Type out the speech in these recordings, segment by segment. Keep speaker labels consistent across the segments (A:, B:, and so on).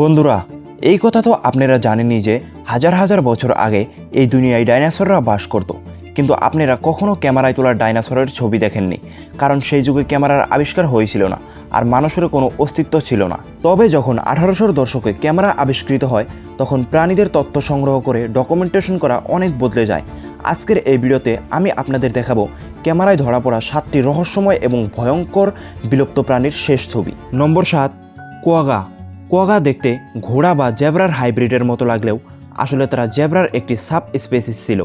A: বন্ধুরা, এই কথা তো আপনারা জানেনই যে হাজার হাজার বছর আগে এই দুনিয়ায় ডাইনোসররা বাস করত। কিন্তু আপনারা কখনো ক্যামেরায় তোলা ডাইনোসরের ছবি দেখেননি, কারণ সেই যুগে ক্যামেরার আবিষ্কার হয়েছিল না আর মানুষের কোনো অস্তিত্ব ছিল না। তবে যখন আঠারোশোর দশকে ক্যামেরা আবিষ্কৃত হয়, তখন প্রাণীদের তথ্য সংগ্রহ করে ডকুমেন্টেশন করা অনেক বদলে যায়। আজকের এই ভিডিওতে আমি আপনাদের দেখাবো ক্যামেরায় ধরা পড়া সাতটি রহস্যময় এবং ভয়ঙ্কর বিলুপ্ত প্রাণীর শেষ ছবি। নম্বর সাত, কোয়াগা। কোয়াগা দেখতে ঘোড়া বা জেব্রার হাইব্রিডের মতো লাগলেও আসলে তারা জেব্রার একটি সাব স্পেসিস ছিল।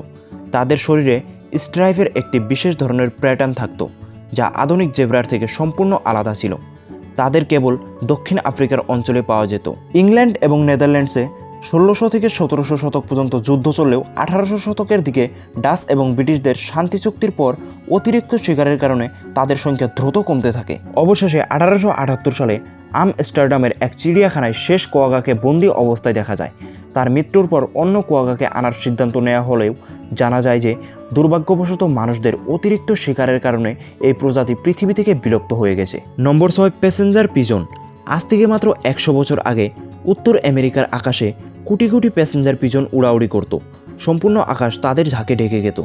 A: তাদের শরীরে স্ট্রাইফের একটি বিশেষ ধরনের প্যাটার্ন থাকতো, যা আধুনিক জেব্রার থেকে সম্পূর্ণ আলাদা ছিল। তাদের কেবল দক্ষিণ আফ্রিকার অঞ্চলে পাওয়া যেত। ইংল্যান্ড এবং নেদারল্যান্ডসে ষোলোশো থেকে সতেরোশো শতক পর্যন্ত যুদ্ধ চললেও আঠারোশো শতকের দিকে ডাচ এবং ব্রিটিশদের শান্তি চুক্তির পর অতিরিক্ত শিকারের কারণে তাদের সংখ্যা দ্রুত কমতে থাকে। অবশেষে আঠারোশো আটাত্তর সালে আমস্টারডামের এক চিড়িয়াখানায় শেষ কোয়াগাকে বন্দি অবস্থায় দেখা যায়। তার মৃত্যুর পর অন্য কোয়াগাকে আনার সিদ্ধান্ত নেওয়া হলেও জানা যায় যে, দুর্ভাগ্যবশত মানুষদের অতিরিক্ত শিকারের কারণে এই প্রজাতি পৃথিবী থেকে বিলুপ্ত হয়ে গেছে। নম্বর ছয়, প্যাসেঞ্জার পিজন। আজ থেকে মাত্র একশো বছর আগে উত্তর আমেরিকার আকাশে কোটি কোটি প্যাসেঞ্জার পিজন উড়াউড়ি করত। সম্পূর্ণ আকাশ তাদের ঝাঁকে ঢেকে যেত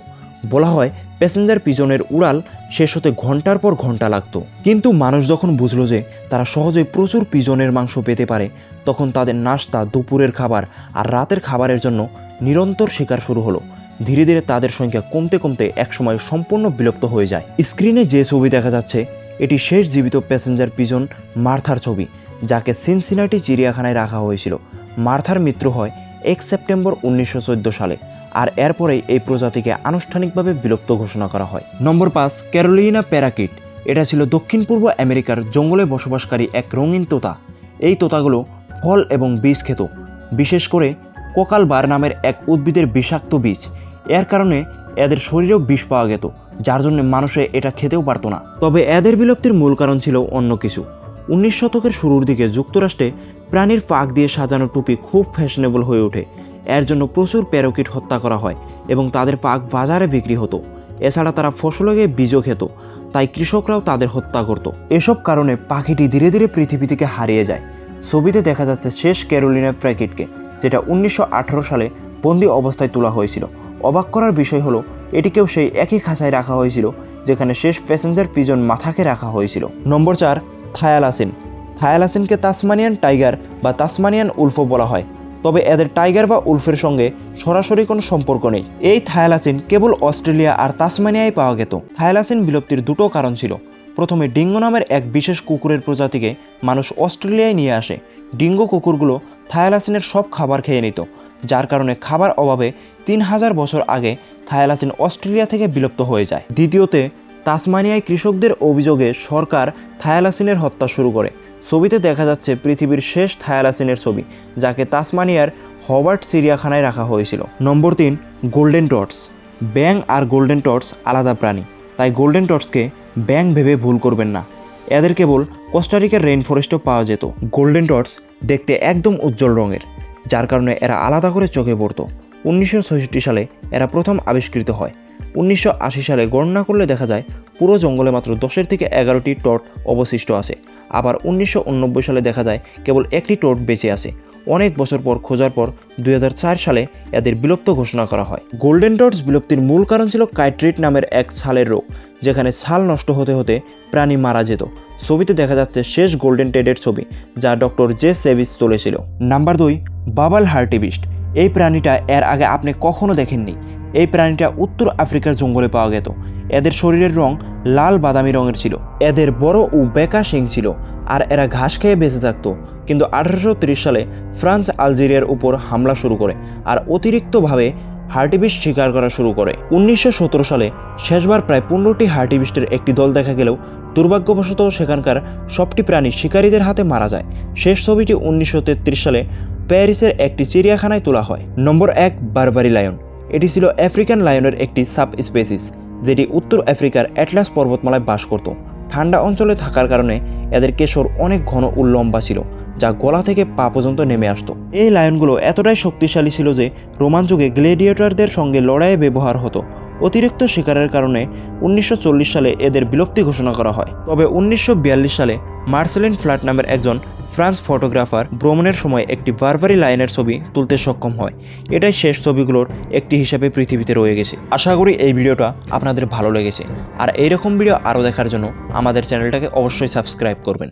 A: বলা হয়, প্যাসেঞ্জার পিজনের উড়াল শেষ হতে ঘণ্টার পর ঘণ্টা লাগতো। কিন্তু মানুষ যখন বুঝলো যে তারা সহজেই প্রচুর পিজনের মাংস পেতে পারে, তখন তাদের নাস্তা দুপুরের খাবার আর রাতের খাবারের জন্য নিরন্তর শিকার শুরু হলো। ধীরে ধীরে তাদের সংখ্যা কমতে কমতে একসময় সম্পূর্ণ বিলুপ্ত হয়ে যায়। স্ক্রিনে যে ছবি দেখা যাচ্ছে, এটি শেষ জীবিত প্যাসেঞ্জার পিজন মার্থার ছবি, যাকে সিনসিনাটি চিড়িয়াখানায় রাখা হয়েছিল। মার্থার মৃত্যু হয় এক সেপ্টেম্বর উনিশশো চোদ্দ সালে। আর এরপরেই এই প্রজাতিকে আনুষ্ঠানিকভাবে বিলুপ্ত ঘোষণা করা হয়। নম্বর পাঁচ, ক্যারোলিনা প্যারাকিট। এটা ছিল দক্ষিণ পূর্ব আমেরিকার জঙ্গলে বসবাসকারী এক রঙিন তোতা। এই তোতাগুলো ফল এবং বীজ খেত। বিশেষ করে কোকাল বার নামের এক উদ্ভিদের বিষাক্ত বীজ। এর কারণে এদের শরীরেও বিষ পাওয়া যেত যার জন্য মানুষে এটা খেতেও পারতো না। তবে এদের বিলুপ্তির মূল কারণ ছিল অন্য কিছু। উনিশ শতকের শুরুর দিকে যুক্তরাষ্ট্রে প্রাণীর ফাঁক দিয়ে সাজানো টুপি খুব ফ্যাশনেবল হয়ে ওঠে। এর জন্য প্রচুর প্যারোকিট হত্যা করা হয় এবং তাদের পাক বাজারে বিক্রি হতো। এছাড়া তারা ফসলকে বীজও খেত, তাই কৃষকরাও তাদের হত্যা করত। এসব কারণে পাখিটি ধীরে ধীরে পৃথিবী থেকে হারিয়ে যায়। ছবিতে দেখা যাচ্ছে শেষ ক্যারোলিনা প্র্যাকেটকে যেটা উনিশশো আঠারো সালে বন্দি অবস্থায় তোলা হয়েছিল। অবাক করার বিষয় হলো, এটিকেও সেই একই খাঁচায় রাখা হয়েছিল, যেখানে শেষ প্যাসেঞ্জার পিজন মাথাকে রাখা হয়েছিল। নম্বর চার, থায়ালাসিন। থায়ালাসিনকে তাসমানিয়ান টাইগার বা তাসমানিয়ান উলফও বলা হয়। তবে এদের টাইগার বা উলফের সঙ্গে সরাসরি কোনো সম্পর্ক নেই। এই থায়ালাসিন কেবল অস্ট্রেলিয়া আর তাসমানিয়ায় পাওয়া গেত। থায়ালাসিন বিলুপ্তির দুটো কারণ ছিল। প্রথমে ডিঙ্গো নামের এক বিশেষ কুকুরের প্রজাতিকে মানুষ অস্ট্রেলিয়ায় নিয়ে আসে। ডিঙ্গো কুকুরগুলো থায়ালাসিনের সব খাবার খেয়ে নিত, যার কারণে খাবার অভাবে তিন হাজার বছর আগে থায়ালাসিন অস্ট্রেলিয়া থেকে বিলুপ্ত হয়ে যায়। দ্বিতীয়তে, তাসমানিয়ায় কৃষকদের অভিযোগে সরকার থায়ালাসিনের হত্যা শুরু করে। ছবিতে দেখা যাচ্ছে পৃথিবীর শেষ থায়ালাসিনের ছবি, যাকে তাসমানিয়ার হবার্ট চিড়িয়াখানায় রাখা হয়েছিল। নম্বর তিন, গোল্ডেন টর্চ ব্যাং আর গোল্ডেন টর্চ আলাদা প্রাণী, তাই গোল্ডেন টর্চকে ব্যাং ভেবে ভুল করবেন না। এদের কেবল কোস্টারিকার রেইন ফরেস্টও পাওয়া যেত। গোল্ডেন টর্চ দেখতে একদম উজ্জ্বল রঙের, যার কারণে এরা আলাদা করে চোখে পড়তো। উনিশশো সালে এরা প্রথম আবিষ্কৃত হয়। উনিশশো আশি সালে গণনা করলে দেখা যায় পুরো জঙ্গলে মাত্র দশের থেকে এগারোটি টট অবশিষ্ট আছে। আবার উনিশশো সালে দেখা যায় কেবল একটি টোট বেঁচে আছে। অনেক বছর পর খোঁজার পর দুই হাজার চার সালে এদের বিলুপ্ত ঘোষণা করা হয়। গোল্ডেন টর্চ বিলুপ্তির মূল কারণ ছিল কাইট্রিট নামের এক ছালের রোগ, যেখানে ছাল নষ্ট হতে হতে প্রাণী মারা যেত। ছবিতে দেখা যাচ্ছে শেষ গোল্ডেন টেডের ছবি, যা ডক্টর জে সেভিস তুলেছিল। নাম্বার দুই, বাবাল হার্টিবিস্ট। এই প্রাণীটা এর আগে আপনি কখনো দেখেননি। এই প্রাণীটা উত্তর আফ্রিকার জঙ্গলে পাওয়া গেত। এদের শরীরের রং লাল বাদামি রঙের ছিল। এদের বড় ও বেকা শিং ছিল আর এরা ঘাস খেয়ে বেঁচে থাকতো। কিন্তু আঠারোশো সালে ফ্রান্স আলজেরিয়ার উপর হামলা শুরু করে আর অতিরিক্তভাবে হার্টিবিস্ট শিকার করা শুরু করে। উনিশশো সতেরো সালে শেষবার প্রায় পনেরোটি হার্টিবিস্টের একটি দল দেখা গেলেও দুর্ভাগ্যবশত সেখানকার সবটি প্রাণী শিকারীদের হাতে মারা যায়। শেষ ছবিটি উনিশশো তেত্রিশ সালে প্যারিসের একটি চিড়িয়াখানায় তোলা হয়। নম্বর এক, বারবারি লায়ন। এটি ছিল আফ্রিকান লায়নের একটি সাব স্পেসিস যেটি উত্তর আফ্রিকার অ্যাটলাস পর্বতমালায় বাস করত। ঠান্ডা অঞ্চলে থাকার কারণে এদের কেশর অনেক ঘন ও লম্বা ছিল, যা গলা থেকে পা পর্যন্ত নেমে আসতো। এই লায়নগুলো এতটাই শক্তিশালী ছিল যে রোমান যুগে গ্লেডিয়েটরদের সঙ্গে লড়াইয়ে ব্যবহার হতো। অতিরিক্ত শিকারের কারণে উনিশশো চল্লিশ সালে এদের বিলুপ্তি ঘোষণা করা হয়। তবে উনিশশো বিয়াল্লিশ সালে মার্সেলিন ফ্ল্যাট নামের একজন ফ্রান্স ফটোগ্রাফার ভ্রমণের সময় একটি বারবারি লাইনের ছবি তুলতে সক্ষম হয়। এটাই শেষ ছবিগুলোর একটি হিসাবে পৃথিবীতে রয়ে গেছে। আশা করি এই ভিডিওটা আপনাদের ভালো লেগেছে। আর এইরকম ভিডিও আরও দেখার জন্য আমাদের চ্যানেলটাকে অবশ্যই সাবস্ক্রাইব করবেন।